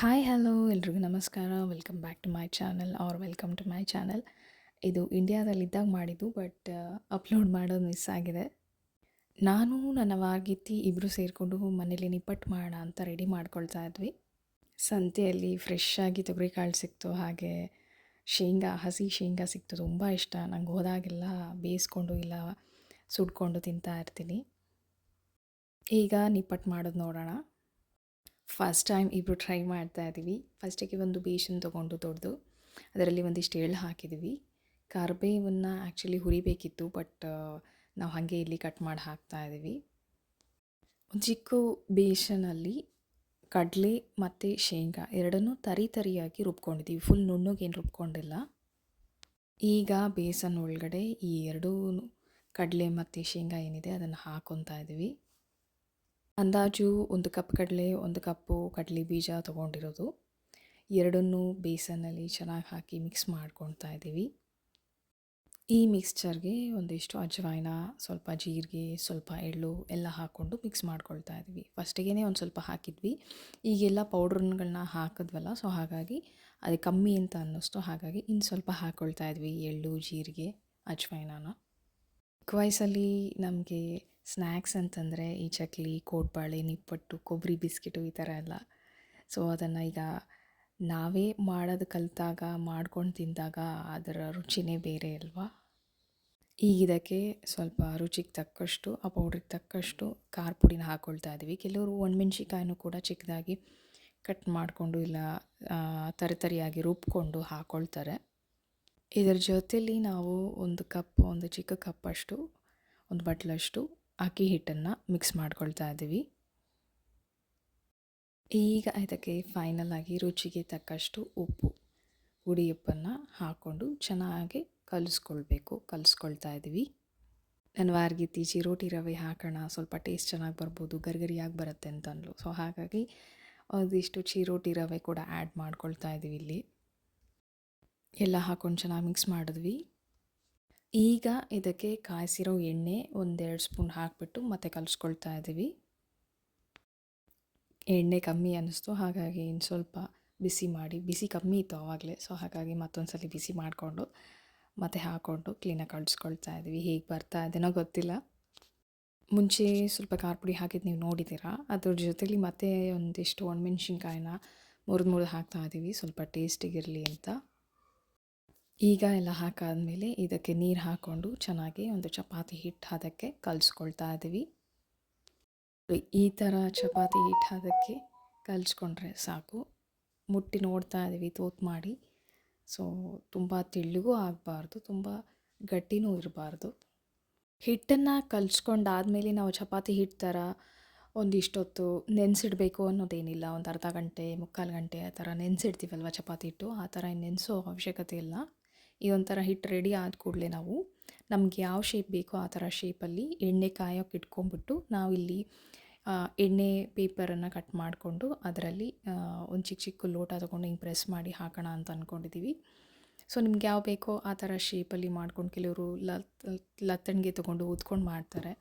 Hi, hello, ಎಲ್ರಿಗೂ ನಮಸ್ಕಾರ. Welcome back to my channel or welcome to my channel. ಇದು ಇಂಡಿಯಾದಲ್ಲಿದ್ದಾಗ ಮಾಡಿದ್ದು, ಬಟ್ ಅಪ್ಲೋಡ್ ಮಾಡೋದು ಮಿಸ್ ಆಗಿದೆ. ನಾನು, ನನ್ನ ವಾಗಿತ್ತಿ ಇಬ್ಬರು ಸೇರಿಕೊಂಡು ಮನೇಲಿ ನಿಪ್ಪಟ್ಟು ಮಾಡೋಣ ಅಂತ ರೆಡಿ ಮಾಡ್ಕೊಳ್ತಾ ಇದ್ವಿ. ಸಂತೆಯಲ್ಲಿ ಫ್ರೆಶ್ ಆಗಿ ತೊಗರಿಕಾಳು ಸಿಕ್ತು, ಹಾಗೆ ಶೇಂಗಾ, ಹಸಿ ಶೇಂಗಾ ಸಿಕ್ತು. ತುಂಬ ಇಷ್ಟ. ನಂಗೆ ಹೋದಾಗೆಲ್ಲ ಬೇಯಿಸ್ಕೊಂಡು ಇಲ್ಲ ಸುಡ್ಕೊಂಡು ತಿಂತಾ ಇರ್ತೀನಿ. ಈಗ ನಿಪ್ಪಟ್ಟು ಮಾಡೋದು ನೋಡೋಣ. ಫಸ್ಟ್ ಟೈಮ್ ಇಬ್ಬರು ಟ್ರೈ ಮಾಡ್ತಾ ಇದ್ದೀವಿ. ಫಸ್ಟಿಗೆ ಒಂದು ಬೇಸನ್ ತೊಗೊಂಡು ದೊಡ್ಡದು ಅದರಲ್ಲಿ ಒಂದಿಷ್ಟು ಎಳ್ಳು ಹಾಕಿದ್ವಿ ಕರ್ಬೇವನ್ನು ಆ್ಯಕ್ಚುಲಿ ಹುರಿಬೇಕಿತ್ತು ಬಟ್ ನಾವು ಹಾಗೆ ಇಲ್ಲಿ ಕಟ್ ಮಾಡಿ ಹಾಕ್ತಾ ಇದ್ದೀವಿ. ಒಂದು ಚಿಕ್ಕ ಬೇಸನಲ್ಲಿ ಕಡಲೆ ಮತ್ತು ಶೇಂಗಾ ಎರಡನ್ನೂ ತರಿ ತರಿಯಾಗಿ ರುಬ್ಕೊಂಡಿದ್ದೀವಿ. ಫುಲ್ ನುಣ್ಣಗೇನು ರುಬ್ಕೊಂಡಿಲ್ಲ. ಈಗ ಬೇಸನ್ ಒಳಗಡೆ ಈ ಎರಡೂ ಕಡಲೆ ಮತ್ತು ಶೇಂಗಾ ಏನಿದೆ ಅದನ್ನು ಹಾಕೊತಾ ಇದ್ದೀವಿ. ಅಂದಾಜು ಒಂದು ಕಪ್ ಕಡಲೆ, ಒಂದು ಕಪ್ಪು ಕಡಲೆ ಬೀಜ ತೊಗೊಂಡಿರೋದು. ಎರಡನ್ನೂ ಬೇಸನ್ನಲ್ಲಿ ಚೆನ್ನಾಗಿ ಹಾಕಿ ಮಿಕ್ಸ್ ಮಾಡ್ಕೊಳ್ತಾ ಇದ್ದೀವಿ. ಈ ಮಿಕ್ಸ್ಚರ್ಗೆ ಒಂದಿಷ್ಟು ಅಜವಾಯಿನ, ಸ್ವಲ್ಪ ಜೀರಿಗೆ, ಸ್ವಲ್ಪ ಎಳ್ಳು ಎಲ್ಲ ಹಾಕ್ಕೊಂಡು ಮಿಕ್ಸ್ ಮಾಡ್ಕೊಳ್ತಾ ಇದ್ವಿ ಫಸ್ಟಿಗೆ ಒಂದು ಸ್ವಲ್ಪ ಹಾಕಿದ್ವಿ. ಈಗೆಲ್ಲ ಪೌಡ್ರನ್ಗಳನ್ನ ಹಾಕಿದ್ವಲ್ಲ, ಸೊ ಹಾಗಾಗಿ ಅದು ಕಮ್ಮಿ ಅಂತ ಅನ್ನಿಸ್ತು. ಹಾಗಾಗಿ ಇನ್ನು ಸ್ವಲ್ಪ ಹಾಕ್ಕೊಳ್ತಾ ಇದ್ವಿ ಎಳ್ಳು, ಜೀರಿಗೆ ಅಜವಾಯಿನ ವಯಸ್ಸಲ್ಲಿ ನಮಗೆ ಸ್ನ್ಯಾಕ್ಸ್ ಅಂತಂದರೆ ಈ ಚಕ್ಲಿ ಕೋಟ್ಬಾಳೆ ನಿಪ್ಪಟ್ಟು, ಕೊಬ್ಬರಿ ಬಿಸ್ಕಿಟು ಈ ಥರ ಎಲ್ಲ. ಸೊ, ಅದನ್ನು ಈಗ ನಾವೇ ಮಾಡೋದು ಕಲಿತಾಗ, ಮಾಡ್ಕೊಂಡು ತಿಂದಾಗ ಅದರ ರುಚಿನೇ ಬೇರೆ ಅಲ್ವಾ? ಈಗ ಇದಕ್ಕೆ ಸ್ವಲ್ಪ ರುಚಿಗೆ ತಕ್ಕಷ್ಟು, ಆ ಪೌಡ್ರಿಗೆ ತಕ್ಕಷ್ಟು ಖಾರ ಪುಡಿನ ಹಾಕ್ಕೊಳ್ತಾ ಇದ್ದೀವಿ. ಕೆಲವರು ಒಣಮೆಣ್ಸಿಕಾಯನ್ನು ಕೂಡ ಚಿಕ್ಕದಾಗಿ ಕಟ್ ಮಾಡಿಕೊಂಡು ಇಲ್ಲ ತರಿತರಿಯಾಗಿ ರುಬ್ಕೊಂಡು ಹಾಕ್ಕೊಳ್ತಾರೆ ಇದರ ಜೊತೆಯಲ್ಲಿ ನಾವು ಒಂದು ಕಪ್, ಒಂದು ಚಿಕ್ಕ ಕಪ್ಪಷ್ಟು, ಒಂದು ಬಟ್ಲಷ್ಟು ಅಕ್ಕಿ ಹಿಟ್ಟನ್ನು ಮಿಕ್ಸ್ ಮಾಡ್ಕೊಳ್ತಾ ಇದ್ದೀವಿ. ಈಗ ಇದಕ್ಕೆ ಫೈನಲ್ ಆಗಿ ರುಚಿಗೆ ತಕ್ಕಷ್ಟು ಉಪ್ಪು ಹುಡಿ ಉಪ್ಪನ್ನು ಹಾಕ್ಕೊಂಡು ಚೆನ್ನಾಗಿ ಕಲಿಸ್ಕೊಳ್ಬೇಕು, ಕಲಿಸ್ಕೊಳ್ತಾ ಇದ್ದೀವಿ. ನನ್ನ ವಾರ್ಗಿತ್ತಿ ರೋಟಿ ರವೆ ಹಾಕೋಣ, ಸ್ವಲ್ಪ ಟೇಸ್ಟ್ ಚೆನ್ನಾಗಿ ಬರ್ಬೋದು, ಗರಿಗರಿಯಾಗಿ ಬರುತ್ತೆ ಅಂತಂದ್ಲು. ಸೊ ಹಾಗಾಗಿ ಒಂದಿಷ್ಟು ಚಿರೋಟಿ ರವೆ ಕೂಡ ಆ್ಯಡ್ ಮಾಡ್ಕೊಳ್ತಾ ಇದ್ದೀವಿ ಇಲ್ಲಿ. ಎಲ್ಲ ಹಾಕ್ಕೊಂಡು ಚೆನ್ನಾಗಿ ಮಿಕ್ಸ್ ಮಾಡಿದ್ವಿ. ಈಗ ಇದಕ್ಕೆ ಕಾಯಿಸಿರೋ ಎಣ್ಣೆ ಒಂದೆರಡು ಸ್ಪೂನ್ ಹಾಕಿಬಿಟ್ಟು ಮತ್ತೆ ಕಲಿಸ್ಕೊಳ್ತಾ ಇದ್ದೀವಿ ಎಣ್ಣೆ ಕಮ್ಮಿ ಅನ್ನಿಸ್ತು, ಹಾಗಾಗಿ ಇನ್ನು ಸ್ವಲ್ಪ ಬಿಸಿ ಮಾಡಿ, ಬಿಸಿ ಕಮ್ಮಿ ಇತ್ತು ಆವಾಗಲೇ, ಸೊ ಹಾಗಾಗಿ ಮತ್ತೊಂದು ಸಲ ಬಿಸಿ ಮಾಡಿಕೊಂಡು ಮತ್ತೆ ಹಾಕ್ಕೊಂಡು ಕ್ಲೀನಾಗಿ ಕಳಿಸ್ಕೊಳ್ತಾ ಇದ್ದೀವಿ ಹೇಗೆ ಬರ್ತಾ ಇದೇನೋ ಗೊತ್ತಿಲ್ಲ. ಮುಂಚೆ ಸ್ವಲ್ಪ ಖಾರ ಪುಡಿ ಹಾಕಿದ್ದು ನೀವು ನೋಡಿದ್ದೀರಾ? ಅದ್ರ ಜೊತೆಲಿ ಮತ್ತೆ ಒಂದಿಷ್ಟು ಒಣಮೆಣ್ಸಿನ್ಕಾಯಿನ ಮುರಿದು ಮುರಿದು ಹಾಕ್ತಾ ಇದ್ದೀವಿ ಸ್ವಲ್ಪ ಟೇಸ್ಟಿಗಿರಲಿ ಅಂತ. ಈಗ ಎಲ್ಲ ಹಾಕಾದಮೇಲೆ ಇದಕ್ಕೆ ನೀರು ಹಾಕ್ಕೊಂಡು ಚೆನ್ನಾಗಿ ಒಂದು ಚಪಾತಿ ಹಿಟ್ಟು ಅದಕ್ಕೆ ಕಲಿಸ್ಕೊಳ್ತಾ ಇದ್ದೀವಿ. ಈ ಥರ ಚಪಾತಿ ಹಿಟ್ಟು ಅದಕ್ಕೆ ಕಲಿಸ್ಕೊಂಡ್ರೆ ಸಾಕು. ಮುಟ್ಟಿ ನೋಡ್ತಾ ಇದ್ದೀವಿ, ತೋತ್ ಮಾಡಿ. ಸೊ ತುಂಬ ತೆಳ್ಳಗೂ ಆಗಬಾರ್ದು, ತುಂಬ ಗಟ್ಟಿನೂ ಇರಬಾರ್ದು. ಹಿಟ್ಟನ್ನು ಕಲಿಸ್ಕೊಂಡಾದ್ಮೇಲೆ ನಾವು ಚಪಾತಿ ಹಿಟ್ಟು ಥರ ಒಂದಿಷ್ಟೊತ್ತು ನೆನೆಸಿಡಬೇಕು ಅನ್ನೋದೇನಿಲ್ಲ. ಒಂದು ಅರ್ಧ ಗಂಟೆ, ಮುಕ್ಕಾಲು ಗಂಟೆ ಆ ಥರ ನೆನೆಸಿಡ್ತೀವಲ್ವ ಚಪಾತಿ ಹಿಟ್ಟು? ಆ ಥರ ನೆನೆಸೋ ಅವಶ್ಯಕತೆ ಇಲ್ಲ. ಈ ಒಂಥರ ಹಿಟ್ಟು ರೆಡಿ ಆದ ಕೂಡಲೇ ನಾವು ನಮ್ಗೆ ಯಾವ ಶೇಪ್ ಬೇಕೋ ಆ ಥರ ಶೇಪಲ್ಲಿ ಎಣ್ಣೆ ಕಾಯೋಕೆ ಇಟ್ಕೊಂಡ್ಬಿಟ್ಟು ನಾವಿಲ್ಲಿ ಎಣ್ಣೆ ಪೇಪರನ್ನು ಕಟ್ ಮಾಡಿಕೊಂಡು ಅದರಲ್ಲಿ ಒಂದು ಚಿಕ್ಕ ಚಿಕ್ಕ ಲೋಟ ತೊಗೊಂಡು ಹಿಂಗೆ ಪ್ರೆಸ್ ಮಾಡಿ ಹಾಕೋಣ ಅಂತ ಅಂದ್ಕೊಂಡಿದ್ದೀವಿ ಸೊ ನಿಮ್ಗೆ ಯಾವ ಬೇಕೋ ಆ ಥರ ಶೇಪಲ್ಲಿ ಮಾಡ್ಕೊಂಡು ಕೆಲವರು ಲತ್ ಲತ್ತಣಿಗೆ ತೊಗೊಂಡು ಊದ್ಕೊಂಡು ಮಾಡ್ತಾರೆ.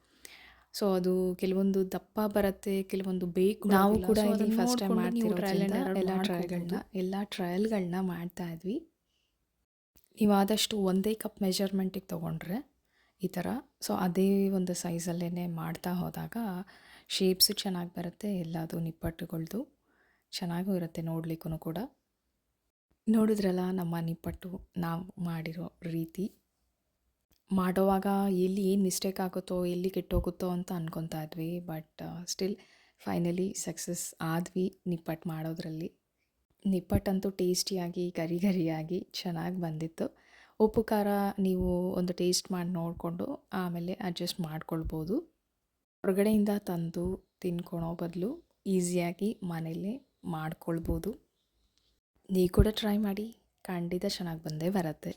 ಸೊ ಅದು ಕೆಲವೊಂದು ದಪ್ಪ ಬರುತ್ತೆ ಕೆಲವೊಂದು ಬೇಕು ನಾವು ಕೂಡ ಫಸ್ಟ್ ಟೈಮ್ ಮಾಡ್ತೀವಿ ಎಲ್ಲ ಟ್ರಯಲ್ಗಳನ್ನ ಎಲ್ಲ ಟ್ರಯಲ್ಗಳನ್ನ ಮಾಡ್ತಾ ಇದ್ವಿ. ನೀವು ಆದಷ್ಟು ಒಂದೇ ಕಪ್ ಮೆಜರ್ಮೆಂಟಿಗೆ ತೊಗೊಂಡ್ರೆ ಈ ಥರ. ಸೊ, ಅದೇ ಒಂದು ಸೈಜಲ್ಲೇ ಮಾಡ್ತಾ ಹೋದಾಗ ಶೇಪ್ಸು ಚೆನ್ನಾಗಿ ಬರುತ್ತೆ, ಎಲ್ಲದು ನಿಪ್ಪಟ್ಟುಗಳ್ದು ಚೆನ್ನಾಗೂ ಇರುತ್ತೆ ನೋಡಲಿಕ್ಕೂ ಕೂಡ. ನೋಡಿದ್ರಲ್ಲ, ನಮ್ಮ ನಿಪ್ಪಟ್ಟು ನಾವು ಮಾಡಿರೋ ರೀತಿ. ಮಾಡೋವಾಗ ಎಲ್ಲಿ ಏನು ಮಿಸ್ಟೇಕ್ ಆಗುತ್ತೋ, ಎಲ್ಲಿ ಕೆಟ್ಟೋಗುತ್ತೋ ಅಂತ ಅನ್ಕೊತಾ ಇದ್ವಿ, ಬಟ್, ಸ್ಟಿಲ್, ಫೈನಲಿ ಸಕ್ಸಸ್ ಆದ್ವಿ ನಿಪ್ಪಟ್ಟು ಮಾಡೋದ್ರಲ್ಲಿ. ನಿಪ್ಪಟ್ಟಂತೂ ಟೇಸ್ಟಿಯಾಗಿ ಗರಿ ಗರಿಯಾಗಿ ಚೆನ್ನಾಗಿ ಬಂದಿತ್ತು. ಉಪ್ಪು ಖಾರ ನೀವು ಒಂದು ಟೇಸ್ಟ್ ಮಾಡಿ ನೋಡಿಕೊಂಡು ಆಮೇಲೆ ಅಡ್ಜಸ್ಟ್ ಮಾಡ್ಕೊಳ್ಬೋದು. ಹೊರಗಡೆಯಿಂದ ತಂದು ತಿನ್ಕೊಳೋ ಬದಲು ಈಸಿಯಾಗಿ ಮನೆಯಲ್ಲೇ ಮಾಡ್ಕೊಳ್ಬೋದು. ನೀವು ಕೂಡ ಟ್ರೈ ಮಾಡಿ. ಖಂಡಿತ ಚೆನ್ನಾಗಿ ಬಂದೇ ಬರುತ್ತೆ.